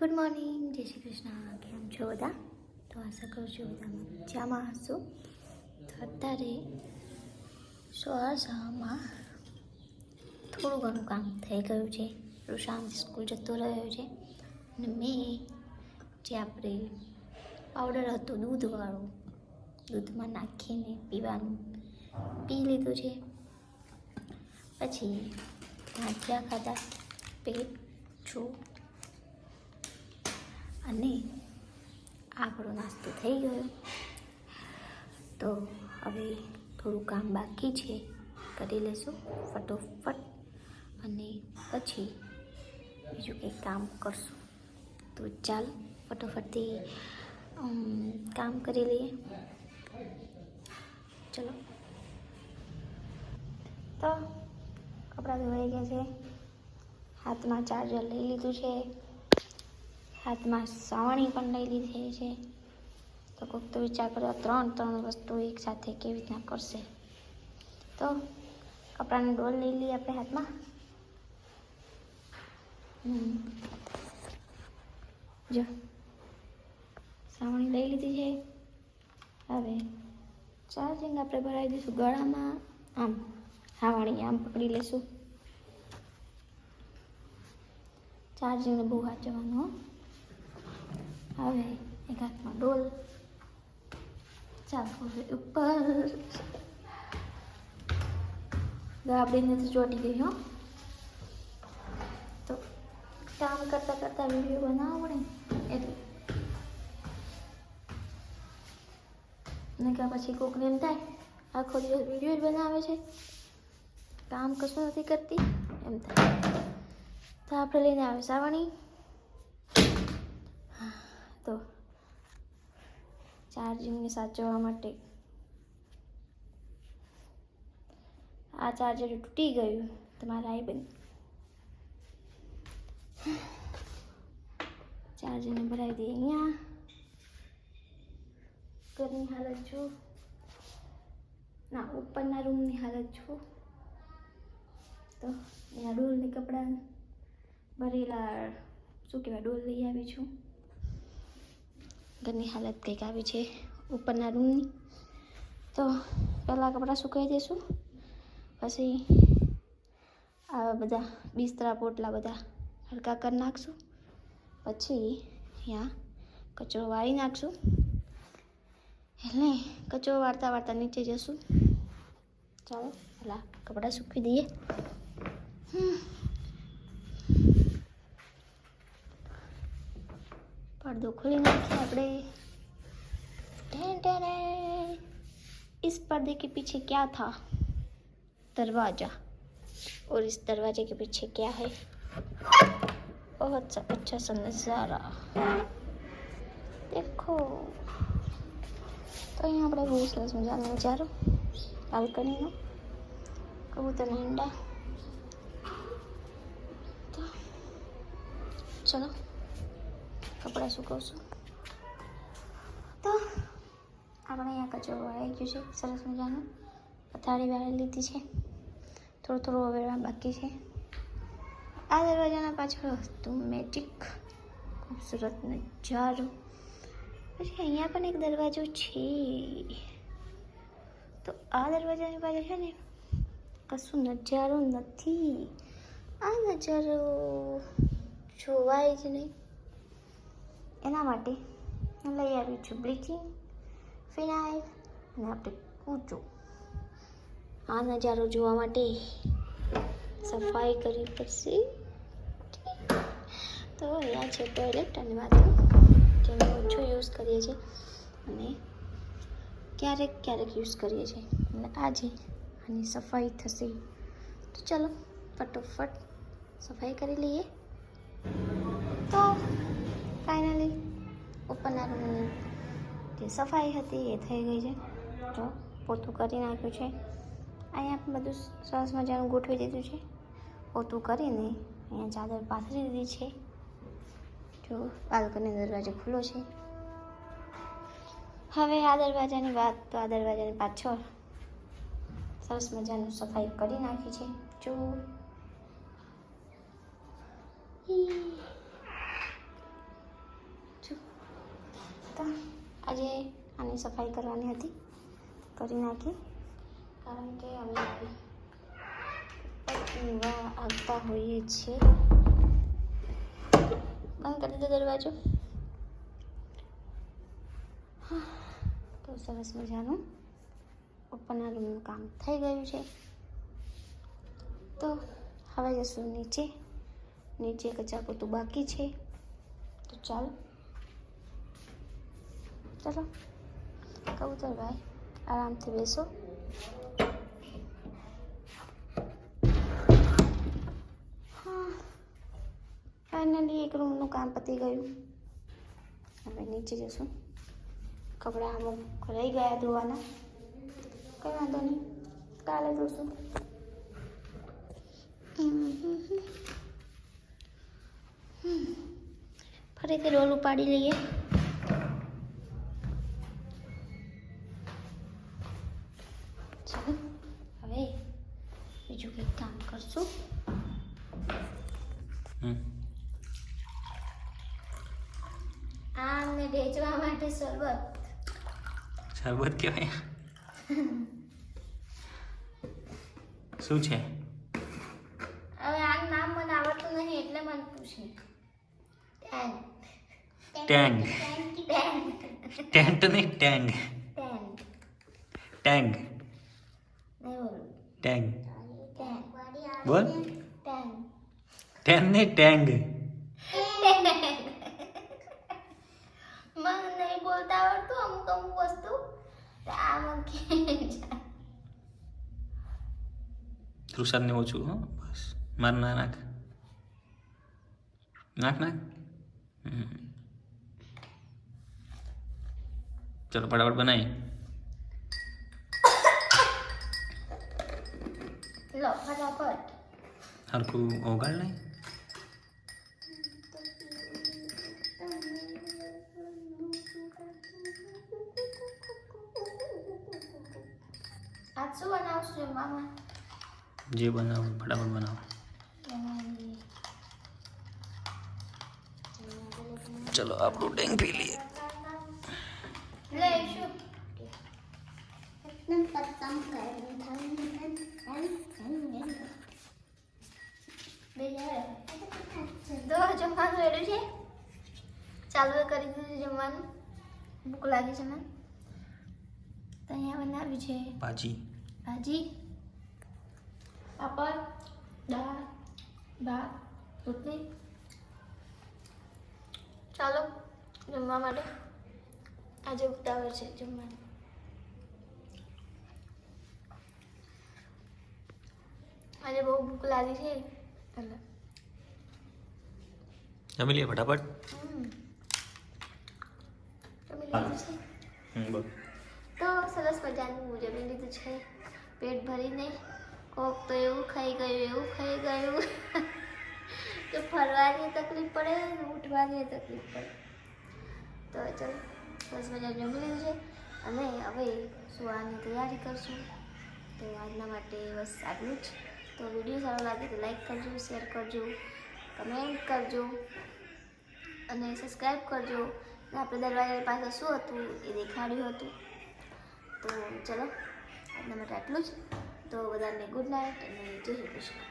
Good morning જય શ્રી કૃષ્ણ કેમ છો બધા તો આશા કરું છું બધા મજામાં હશો તો અત્યારે સ્વાસમાં થોડું ઘણું કામ થઈ ગયું છે રુશાંત સ્કૂલ જતો રહ્યો છે અને મેં જે આપણે પાવડર હતો દૂધવાળું દૂધમાં નાખીને પીવાનું, પી લીધું છે। પછી ગાંઠિયા ખાધા, પેટ છું અને આપણો નાસ્તો થઈ ગયો. તો હવે થોડું કામ બાકી છે. કરી લેશું ફટોફટ અને પછી બીજું કંઈક કામ કરશું. તો ચાલ ફટોફટથી કામ કરી લઈએ. ચલો. તો કપડાં ધોવાઈ ગયા છે. હાથમાં ચાર્જર લઈ લીધું છે. હાથમાં સાવણી પણ લઈ લીધી છે. તો કોક તો વિચાર કરો ત્રણ ત્રણ વસ્તુ એકસાથે કેવી રીતના કરશે? તો કપડાની ડોલ લઈ લઈએ આપણે હાથમાં. જો. સાવણી લઈ લીધી છે. હવે ચાર્જિંગ આપણે ભરાવી દઈશું ગળામાં. આમ સાવણી આમ પકડી લેશું. ચાર્જિંગને બહુ વાંચવાનું હવે એક હાથમાં ડોલ. ચાલો, હવે ઉપર. ગાબડીને નથી ચોટી ગઈ, હો. તો કામ કરતા કરતા વીડિયો બનાવવો ને. એટલે. ને કે પછી કોકને એમ થાય, આખો દિવસ વીડિયો જ બનાવે છે. કામ કશું નથી કરતી, એમ થાય. તો આપણે લઈને આવે સાવણી તો ચાર્જિંગને સાચવવા માટે આ ચાર્જર તૂટી ગયું. તમારા આઈ બંધ. ચાર્જરને ભરાવી દઈએ અહીંયા. ઘરની હાલત જો ના, ઉપરના રૂમની હાલત જો તો અહીંયા ડોલની કપડાં ભરેલા, શું કહેવાય, ડોલ લઈ આવી છું. ઘરની હાલત કંઈક આવી છે ઉપરના રૂમની. તો પહેલાં કપડાં સુકાઈ દઈશું પછી આવા બધા બિસ્તરા પોટલા બધા હલકા કરી નાખશું. પછી અહીંયા કચરો વાળી નાખશું. એટલે કચરો વાળતા વાળતા નીચે જશું. ચાલો, પહેલાં કપડાં સૂકવી દઈએ. હમ. पर्दो खुली नाखिए આપણે टेन टेन इस पर्दे के पीछे क्या था दरवाजा और इस दरवाजे के पीछे क्या है बहुत सा अच्छा सा नज़ारा देखो તો અહીંયા આપણે બહુ સરસ મજાનો નજારો બાલ્કનીનો કબૂતરના ઈંડા તો ચલો કપડાં સુકવશું? તો આપણે અહીંયા કચરો વાળી ગયું છે, સરસ મજાનું. પથારી વાળી લીધી છે. થોડું થોડું હવે બાકી છે. આ દરવાજાના પાછળ હતું મેજિક ખૂબસૂરત નજારો. પછી અહીંયા પણ એક દરવાજો છે. તો આ દરવાજાની પાછળ છે ને, કશું નજારો નથી. આ નજારો જોવાય જ નહીં. એના માટે હું લઈ આવી છું બ્લીચિંગ, ફિનાઇલ અને આપણે કૂચો. આ નજારો જોવા માટે સફાઈ કરવી પડશે. તો અહીંયા છે ટોયલેટ અને બાથરૂમ જેનો ઓછો યુઝ કરીએ છીએ અને ક્યારેક ક્યારેક યુઝ કરીએ છીએ. અને આજે આની સફાઈ થશે. તો ચલો, ફટોફટ સફાઈ કરી લઈએ. તો ફાઇનલી ઉપરના રૂમની જે સફાઈ હતી એ થઈ ગઈ છે. જો, પોતું કરી નાખ્યું છે. અહીંયા બધું સરસ મજાનું ગોઠવી દીધું છે. પોતું કરીને અહીંયા ચાદર પાથરી દીધી છે. જો બાલ્કની દરવાજો ખુલ્લો છે. હવે આ દરવાજાની વાત તો આ દરવાજાની પાછળ સરસ મજાનું સફાઈ કરી નાખી છે. જો. આજે આની સફાઈ કરવાની હતી. કરી નાખી. કારણ કે અમે આવતા હોઈએ છીએ. બંધ કરી દો દરવાજો. તો સરસ મજાનું ઉપરના રૂમનું કામ થઈ ગયું છે. તો હવે જશું નીચે. નીચે કચરા પોતું બાકી છે. તો ચાલો. ચલો કબૂતરભાઈ આરામથી બેસો હા ફાઇનલી એક રૂમનું કામ પતી ગયું હવે નીચે જશું કપડાં અમુક રહી ગયા ધોવાના કંઈ વાંધો નહીં કાલે ધોશું ફરીથી રોલ ઉપાડી લઈએ બીજું કંઈક કામ કરશું. આમને વેચવા માટે શરબત. શરબત કહેવાય? શું છે? હવે આ નામ મને આવડતું નહીં એટલે મને પૂછે. ટેંગ ટેન ટેન્ટ નહીં ટેંગ. ટેંગ. ટેંગ. ટેંગ. બોલ. ટેન. નહીં ટેંગ. મને નહીં બોલતા આવડતું અમુક અમુક વસ્તુ. તો આ મને કે તૃષાદને ઓછું હો. બસ. માર ના નાખ. નાખ નાખ. ચલો ફટાફટ બનાવી. લો ફટાફટ હરખું ઓગાળ નહીં આજ શું બનાવશું જમવામાં જે બનાવો ફટાફટ બનાવો ચલો આપણું ટેંગ પી લઈએ લઈશું તો જમવાનું રેડી છે ચાલુ એ કરી દીધું જમવાનું ભૂખ લાગી છે મને? તો અહીંયા બનાવ્યું છે. ભાજી. ભાજી? પાપડ દાળ ભાત રોટલી. ચાલો જમવા માટે આજે ઉતાવળ છે જમવાનું. આજે બહુ ભૂખ લાગી છે. એટલે જમી લઈએ ફટાફટ હમ. જમી લીધું છે હમ, બોલ તો સરસ મજાનું જમી લીધું છે. પેટ ભરીને કોક તો એવું ખાઈ ગયું, એવું ખાઈ ગયું. કે ફરવાની તકલીફ પડે ઉઠવાની તકલીફ પડે. તો ચાલો, સરસ મજા જમી લીધું છે. અને હવે સુવાની તૈયારી કરશું. તો આજના માટે બસ આટલું જ. તો વીડિયો સારો લાગે તો લાઈક કરજો, શેર કરજો, કમેન્ટ કરજો અને સબસ્ક્રાઈબ કરજો. આપણે દરવાજા પાસે શું હતું એ દેખાડ્યું હતું. તો ચલો, આજના માટે આટલું જ. તો બધાને ગુડ નાઇટ અને જય શ્રી કૃષ્ણ.